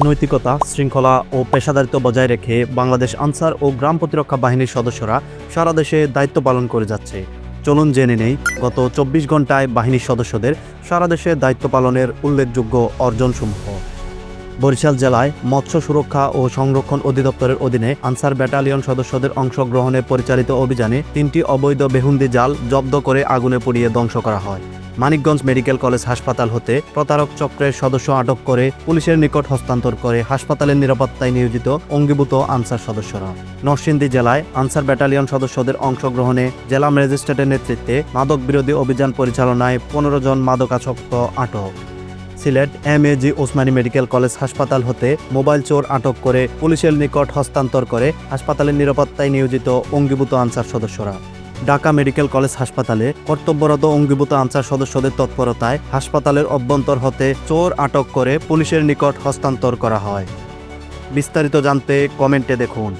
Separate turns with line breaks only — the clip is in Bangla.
নৈতিকতা, শৃঙ্খলা ও পেশাদারিত্ব বজায় রেখে বাংলাদেশ আনসার ও গ্রাম প্রতিরক্ষা বাহিনীর সদস্যরা সারা দেশে দায়িত্ব পালন করে যাচ্ছে। চলুন জেনে নেই, গত চব্বিশ ঘন্টায় বাহিনীর সদস্যদের সারা দেশে দায়িত্ব পালনের উল্লেখযোগ্য অর্জনসমূহ। বরিশাল জেলায় মৎস্য সুরক্ষা ও সংরক্ষণ অধিদপ্তরের অধীনে আনসার ব্যাটালিয়ন সদস্যদের অংশগ্রহণে পরিচালিত অভিযানে তিনটি অবৈধ বেহুন্দি জাল জব্দ করে আগুনে পুড়িয়ে ধ্বংস করা হয়। মানিকগঞ্জ মেডিকেল কলেজ হাসপাতাল হতে প্রতারক চক্রের সদস্য আটক করে পুলিশের নিকট হস্তান্তর করে হাসপাতালের নিরাপত্তায় নিয়োজিত অঙ্গীভূত আনসার সদস্যরা। নরসিংদী জেলায় আনসার ব্যাটালিয়ন সদস্যদের অংশগ্রহণে জেলা ম্যাজিস্ট্রেটের নেতৃত্বে মাদক বিরোধী অভিযান পরিচালনায় পনেরো জন মাদকাসক্ত আটক। Sylhet M A G Osmani medical college হাসপাতাল হতে মোবাইল চোর আটক করে পুলিশের নিকট হস্তান্তর করে হাসপাতালের নিরাপত্তায় নিয়োজিত অঙ্গীভূত আনসার সদস্যরা। ঢাকা মেডিকেল কলেজ হাসপাতালে কর্তব্যরত অঙ্গীভূত আনসার সদস্যদের তৎপরতায় হাসপাতালের অভ্যন্তর হতে চোর আটক করে পুলিশের নিকট হস্তান্তর করা হয়। বিস্তারিত জানতে কমেন্টে দেখুন।